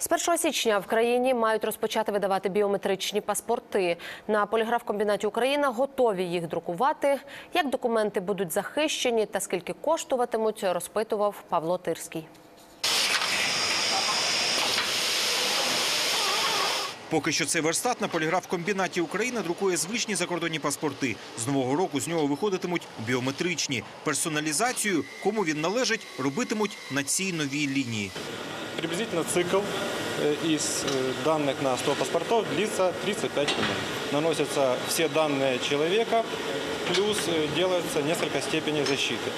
З 1 січня в країні мають розпочати видавати біометричні паспорти. На поліграфкомбінаті Україна готові їх друкувати. Як документи будуть захищені та скільки коштуватимуть, розпитував Павло Тирський. Поки що цей верстат на поліграфкомбінаті Україна друкує звичні закордонні паспорти. З нового року з нього виходитимуть біометричні. Персоналізацію, кому він належить, робитимуть на цій новій лінії. Приблизительно цикл э, из э, данных на 100 паспортов длится 35 минут. Наносятся все данные человека, плюс э, делается несколько степеней защиты.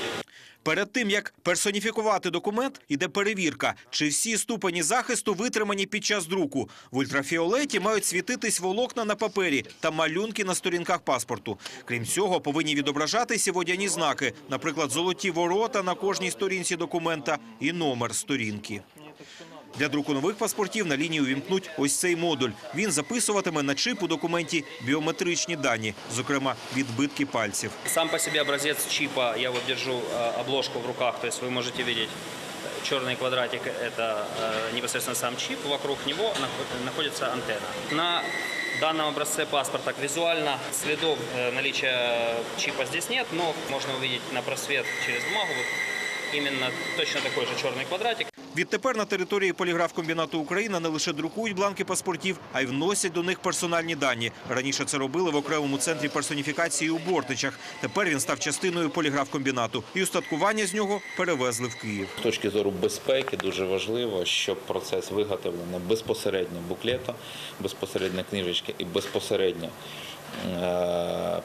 Перед тим як персоніфікувати документ, іде перевірка, чи всі ступені захисту витримані під час друку. В ультрафіолеті мають світитись волокна на папері та малюнки на сторінках паспорту. Крім цього, повинні відображатися водяні знаки, наприклад, золоті ворота на кожній сторінці документа і номер сторінки. Для друку нових паспортів на лінії увімкнуть ось цей модуль. Він записуватиме на чип у документі біометричні дані, зокрема відбитки пальців. Сам по себе образец чипа, я вот держу э, обложку в руках, то есть вы можете видеть э, черный квадратик – это э, непосредственно сам чип, вокруг него нах- находится антенна. На данном образце паспорта визуально следов э, наличия чипа здесь нет, но можно увидеть на просвет через бумагу вот именно точно такой же черный квадратик. Відтепер на території поліграфкомбінату Україна не лише друкують бланки паспортів, а й вносять до них персональні дані. Раніше це робили в окремому центрі персоніфікації у Бортичах. Тепер він став частиною поліграфкомбінату. І устаткування з нього перевезли в Київ. З точки зору безпеки дуже важливо, щоб процес виготовлення безпосередньо буклета, безпосередньо книжечки і безпосередньо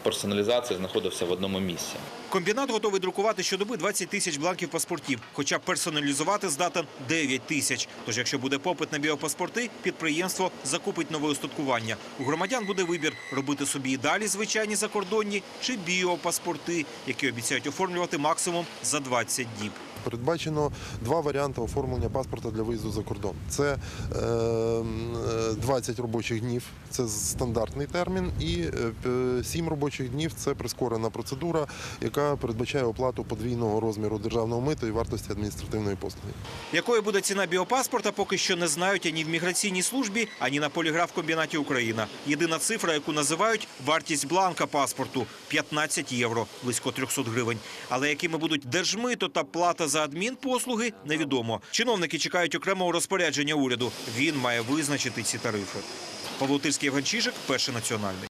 персоналізація знаходився в одному місці. Комбінат готовий друкувати щодоби 20 тисяч бланків паспортів, хоча персоналізувати здатен 9 тисяч. Тож, якщо буде попит на біопаспорти, підприємство закупить нове устаткування. У громадян буде вибір робити собі і далі звичайні закордонні чи біопаспорти, які обіцяють оформлювати максимум за 20 діб. Передбачено два варіанти оформлення паспорта для виїзду за кордон. Це е, е, 20 робочих днів, це стандартний термін, і е, 7 робочих днів це прискорена процедура, яка передбачає оплату подвійного розміру державного миту і вартості адміністративної послуги. Якою буде ціна біопаспорта, поки що не знають ані в міграційній службі, ані на поліграфкомбінаті Україна. Єдина цифра, яку називають вартість бланка паспорту 15 євро, близько 300 гривень. Але якими будуть держмито та плата за адмінпослуги, невідомо. Чиновники чекають окремого розпорядження уряду. Він має визначити ці тарифи. Павло Тирський, Євген Чижик, перший національний.